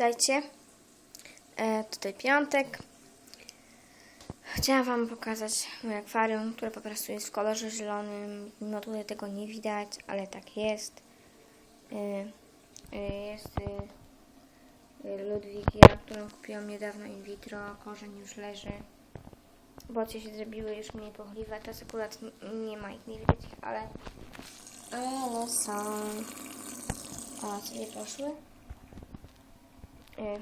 Witajcie. E, tutaj piątek. Chciałam Wam pokazać moje akwarium, które po prostu jest w kolorze zielonym. No tutaj tego nie widać, ale tak jest. E, e, jest e, Ludwigia, którą kupiłam niedawno in vitro. Korzeń już leży. Bocie się zrobiły już mniej płochliwe. Teraz akurat nie ma ich, nie widać ich, ale, ale są. O, sobie poszły. Y,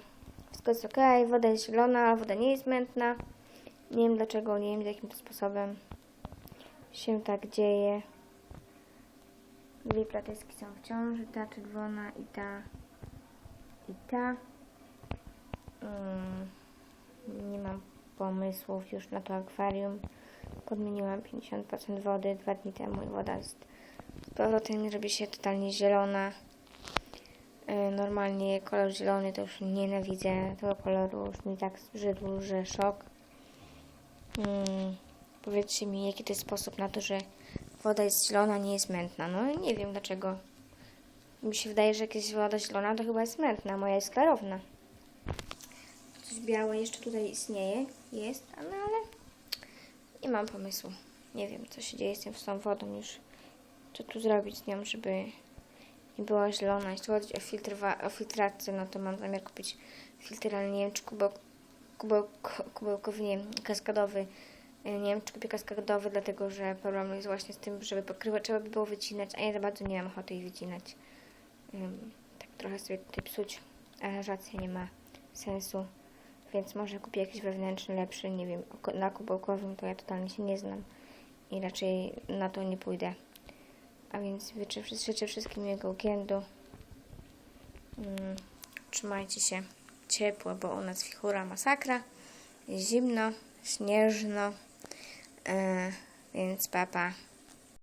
Wszystko jest ok, woda jest zielona, woda nie jest mętna. Nie wiem dlaczego, nie wiem jakim sposobem się tak dzieje. Dwie platyski są w ciąży, ta czerwona i ta i ta. Mm, nie mam pomysłów już na to akwarium. Podmieniłam 50% wody dwa dni temu i woda jest z powrotem robi się totalnie zielona. E, Normalnie kolor zielony to już nienawidzę tego koloru, już mi tak zbrzydł, że szok. Mm, powiedzcie mi, jaki to jest sposób na to, że woda jest zielona, nie jest mętna. No nie wiem dlaczego. Mi się wydaje, że jak jest woda zielona, to chyba jest mętna, moja jest klarowna. Coś białe jeszcze tutaj istnieje, jest, no ale nie mam pomysłu. Nie wiem, co się dzieje z tą wodą już. Co tu zrobić z nią, żeby nie była zielona. Jeśli chodzi o, filtrowa- o filtrację, no to mam zamiar kupić filtr, ale nie wiem, czy kubeł, kubełko, kubełkowy, nie kaskadowy. Nie wiem, czy kupię kaskadowy, dlatego że problem jest właśnie z tym, żeby pokrywać, trzeba by było wycinać, a ja za bardzo nie mam ochoty jej wycinać. Tak trochę sobie tutaj psuć aranżacja nie ma sensu, więc może kupię jakiś wewnętrzny, lepszy, nie wiem, na kubełkowym to ja totalnie się nie znam i raczej na to nie pójdę. A więc życzę, wszystkim miłego weekendu. Mm, trzymajcie się ciepło, bo u nas wichura masakra. Zimno, śnieżno. E, więc papa.